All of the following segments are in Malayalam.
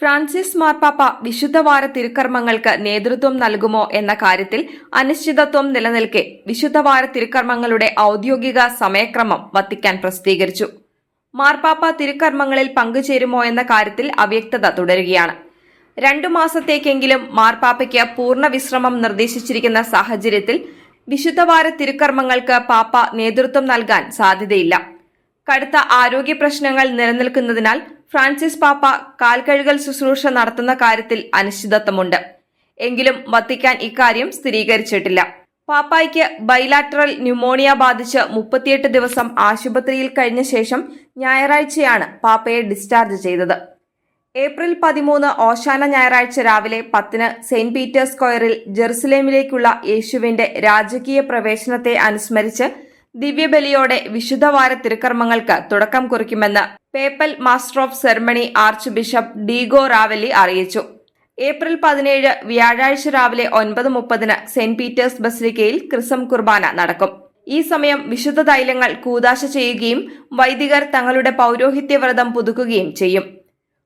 ഫ്രാൻസിസ് മാർപ്പാപ്പ വിശുദ്ധവാര തിരുക്കർമ്മങ്ങൾക്ക് നേതൃത്വം നൽകുമോ എന്ന കാര്യത്തിൽ അനിശ്ചിതത്വം നിലനിൽക്കെ വിശുദ്ധവാര തിരുക്കർമ്മങ്ങളുടെ ഔദ്യോഗിക സമയക്രമം വത്തിക്കാൻ പ്രസിദ്ധീകരിച്ചു. മാർപ്പാപ്പ തിരുക്കർമ്മങ്ങളിൽ പങ്കുചേരുമോ എന്ന കാര്യത്തിൽ അവ്യക്തത തുടരുകയാണ്. രണ്ടു മാസത്തേക്കെങ്കിലും മാർപ്പാപ്പയ്ക്ക് പൂർണ വിശ്രമം നിർദ്ദേശിച്ചിരിക്കുന്ന സാഹചര്യത്തിൽ വിശുദ്ധവാര തിരുക്കർമ്മങ്ങൾക്ക് പാപ്പ നേതൃത്വം നൽകാൻ സാധ്യതയില്ല. കടുത്ത ആരോഗ്യ പ്രശ്നങ്ങൾ നിലനിൽക്കുന്നതിനാൽ ഫ്രാൻസിസ് പാപ്പ കാൽകഴുകൽ ശുശ്രൂഷ നടത്തുന്ന കാര്യത്തിൽ അനിശ്ചിതത്വമുണ്ട്. എങ്കിലും വത്തിക്കാൻ ഇക്കാര്യം സ്ഥിരീകരിച്ചിട്ടില്ല. പാപ്പായ്ക്ക് ബൈലാറ്ററൽ ന്യൂമോണിയ ബാധിച്ച് മുപ്പത്തിയെട്ട് ദിവസം ആശുപത്രിയിൽ കഴിഞ്ഞ ശേഷം ഞായറാഴ്ചയാണ് പാപ്പയെ ഡിസ്ചാർജ് ചെയ്തത്. ഏപ്രിൽ പതിമൂന്ന് ഓശാന ഞായറാഴ്ച രാവിലെ പത്തിന് സെയിന്റ് പീറ്റേഴ്സ് സ്ക്വയറിൽ ജെറുസലേമിലേക്കുള്ള യേശുവിന്റെ രാജകീയ പ്രവേശനത്തെ അനുസ്മരിച്ച് ദിവ്യബലിയോടെ വിശുദ്ധവാര തിരുക്കർമ്മങ്ങൾക്ക് തുടക്കം കുറിക്കുമെന്ന് papal master of ceremony archbishop Diego Ravelli അറിയിച്ചു. ഏപ്രിൽ പതിനേഴ് വ്യാഴാഴ്ച രാവിലെ ഒൻപത് മുപ്പതിന് സെന്റ് പീറ്റേഴ്സ് ബസിലിക്കയിൽ ക്രിസം കുർബാന നടക്കും. ഈ സമയം വിശുദ്ധ തൈലങ്ങൾ കൂതാശ ചെയ്യുകയും വൈദികർ തങ്ങളുടെ പൗരോഹിത്യ വ്രതം പുതുക്കുകയും ചെയ്യും.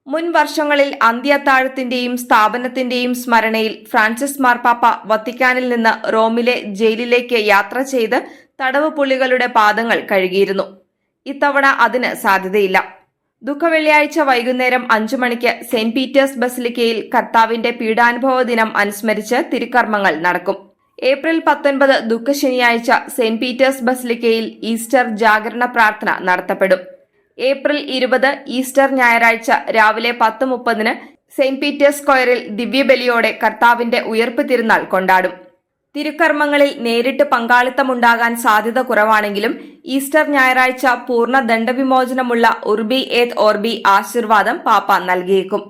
മുൻ വർഷങ്ങളിൽ അന്ത്യത്താഴത്തിന്റെയും സ്ഥാപനത്തിന്റെയും സ്മരണയിൽ ഫ്രാൻസിസ് മാർപ്പാപ്പ വത്തിക്കാനിൽ നിന്ന് റോമിലെ ജയിലിലേക്ക് യാത്ര ചെയ്ത് തടവ് പുള്ളികളുടെ പാദങ്ങൾ കഴുകിയിരുന്നു. ഇത്തവണ അതിന് സാധ്യതയില്ല. ദുഃഖവെള്ളിയാഴ്ച വൈകുന്നേരം അഞ്ചു മണിക്ക് സെന്റ് പീറ്റേഴ്സ് ബസിലിക്കയിൽ കർത്താവിന്റെ പീഡാനുഭവ ദിനം അനുസ്മരിച്ച് തിരുക്കർമ്മങ്ങൾ നടക്കും. ഏപ്രിൽ പത്തൊൻപത് ദുഃഖ ശനിയാഴ്ച സെന്റ് പീറ്റേഴ്സ് ബസിലിക്കയിൽ ഈസ്റ്റർ ജാഗരണ പ്രാർത്ഥന നടത്തപ്പെടും. ഏപ്രിൽ ഇരുപത് ഈസ്റ്റർ ഞായറാഴ്ച രാവിലെ പത്ത് മുപ്പതിന് സെന്റ് പീറ്റേഴ്സ് സ്ക്വയറിൽ ദിവ്യബലിയോടെ കർത്താവിന്റെ ഉയർപ്പ് തിരുനാൾ കൊണ്ടാടും. തിരുക്കർമ്മങ്ങളിൽ നേരിട്ട് പങ്കാളിത്തമുണ്ടാകാൻ സാധ്യത കുറവാണെങ്കിലും ഈസ്റ്റർ ഞായറാഴ്ച പൂർണ ദണ്ഡവിമോചനമുള്ള ഉർബി ഏത് ഓർബി ആശീർവാദം പാപ്പ നൽകിയേക്കും